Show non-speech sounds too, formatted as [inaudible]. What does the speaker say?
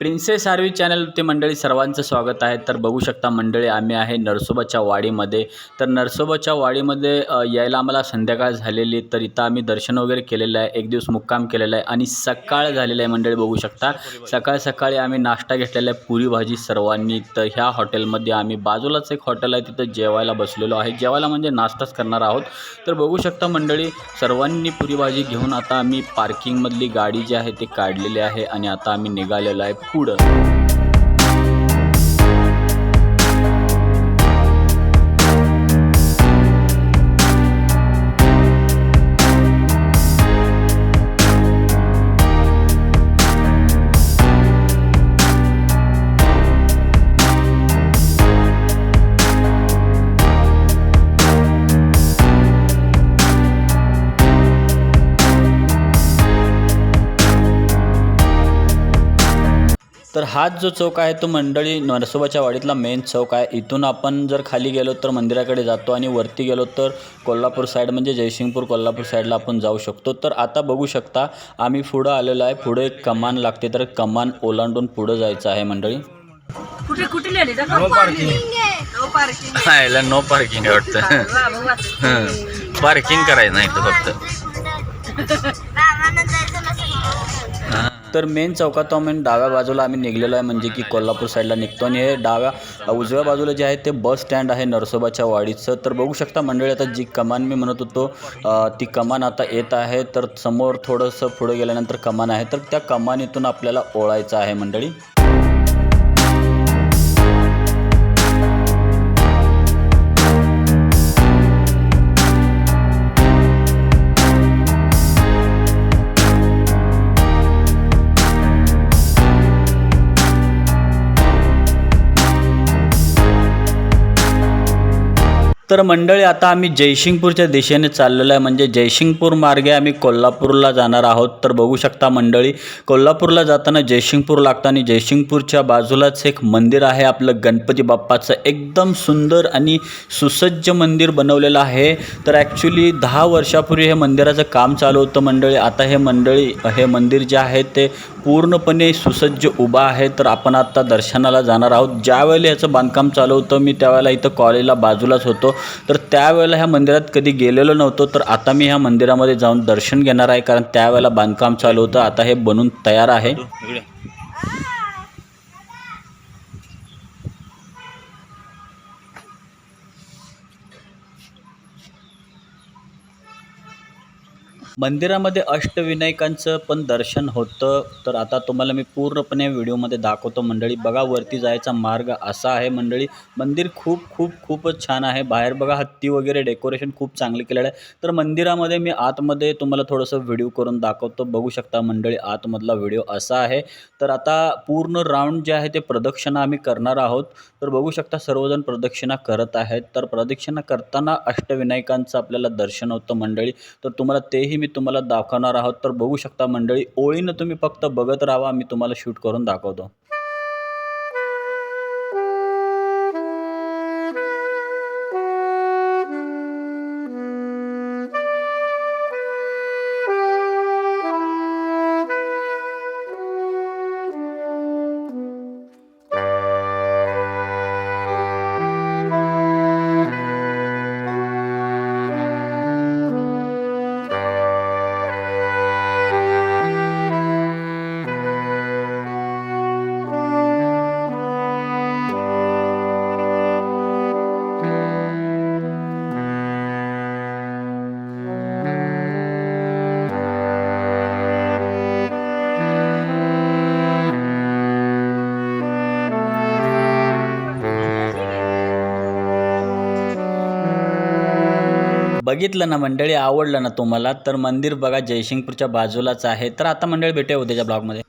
Princess RV ते मंडळी सर्वांचं स्वागत आहे. तर बघू शकता मंडळी आम्ही आहे नरसोबाच्या वाडीमध्ये. तर नरसोबाच्या वाडीमध्ये यायला आम्हाला संध्याकाळ झालेली. तर इथं आम्ही दर्शन वगैरे केलेलं आहे. एक दिवस मुक्काम केलेला आहे. आणि सकाळ झालेलं आहे मंडळी बघू शकता. सकाळ सकाळी आम्ही नाश्ता घेतलेला आहे पुरी भाजी सर्वांनी. तर ह्या हॉटेलमध्ये आम्ही बाजूलाच एक हॉटेल आहे तिथं जेवायला बसलेलो आहे. जेवायला म्हणजे नाश्ताच करणार आहोत. तर बघू शकता मंडळी सर्वांनी पुरी भाजी घेऊन आता आम्ही पार्किंगमधली गाडी जी आहे ती काढलेली आहे. आणि आता आम्ही निघालेलो आहे पुढं तर हाच जो चौक आहे तो मंडळी नरसोबाच्या वाडीतला मेन चौक आहे. इथून आपण जर खाली गेलो तर मंदिराकडे जातो आणि वरती गेलो तर कोल्हापूर साईड म्हणजे जयसिंगपूर कोल्हापूर साईडला आपण जाऊ शकतो. तर आता बघू शकता आम्ही पुढं आलेलो आहे. पुढे एक कमान लागते तर कमान ओलांडून पुढं जायचं आहे मंडळी. कुठे कुठे नो पार्किंग. नो पार्किंग याला नो पार्किंग आहे वाटतं. पार्किंग करायचं नाही फक्त. [laughs] तर मेन चौकात आम्ही डाव्या बाजूला आम्ही निघलेलो आहे म्हणजे की कोल्हापूर साईडला निघतो आणि हे डाव्या उजव्या बाजूला जे आहे ते बस स्टँड आहे नरसोबाच्या वाडीचं. तर बघू शकता मंडळी आता जी कमान मी म्हणत होतो ती कमान आता येत आहे तर समोर थोडंसं पुढे गेल्यानंतर कमान आहे. तर त्या कमानीतून आपल्याला ओळायचं आहे मंडळी. तर मंडळी आता आम्ही जयसिंगपूरच्या दिशेने चाललेलो आहे. म्हणजे जयसिंगपूर मार्गे आम्ही कोल्हापूरला जाणार आहोत. तर बघू शकता मंडळी कोल्हापूरला जाताना जयसिंगपूर लागतं आणि जयसिंगपूरच्या बाजूलाच एक मंदिर आहे. आपलं गणपती बाप्पाचं एकदम सुंदर आणि सुसज्ज मंदिर बनवलेलं आहे. तर ॲक्च्युली दहा वर्षापूर्वी हे मंदिराचं काम चालू होतं मंडळी. आता हे मंडळी हे मंदिर जे आहे ते पूर्णपणे सुसज्ज उभा आहे. तर आपण आता दर्शनाला जाणार आहोत. ज्यावेळेला याचं बांधकाम चालू होतं मी त्यावेळेला इथं कॉलेजला बाजूलाच होतो. तर त्यावेळेला ह्या मंदिरात कधी गेलेलो नव्हतो तर आता मी ह्या मंदिरामध्ये जाऊन दर्शन घेणार आहे कारण त्यावेळेला बांधकाम चालू होतं. आता हे बनून तयार आहे. मंदिरामध्ये अष्टविनायकांचं पण दर्शन होतं. तर आता तुम्हाला मी पूर्णपणे व्हिडिओमध्ये दाखवतो. मंडळी बघा वरती जायचा मार्ग असा आहे मंडळी. मंदिर खूप खूप खूपच छान आहे. बाहेर बघा हत्ती वगैरे डेकोरेशन खूप चांगले केलेलं आहे. तर मंदिरामध्ये मी आतमध्ये तुम्हाला थोडंसं व्हिडिओ करून दाखवतो. बघू शकता मंडळी आतमधला व्हिडिओ असा आहे. तर आता पूर्ण राऊंड जे आहे ते प्रदक्षिणा आम्ही करणार आहोत. तर बघू शकता सर्वजण प्रदक्षिणा करत आहेत. तर प्रदक्षिणा करताना अष्टविनायकांचं आपल्याला दर्शन होतं मंडळी. तर तुम्हाला तेही मी तुम्हाला दाखवणार आहोत तर बघू शकता मंडळी ओळीनं तुम्ही फक्त बघत राहा मी तुम्हाला शूट करून दाखवतो. बघितलं ना मंडळी आवडलं ना तुम्हाला तर मंदिर बघा जयसिंगपूरच्या बाजूलाच आहे. तर आता मंडळी भेटूया उद्याच्या ब्लॉगमध्ये.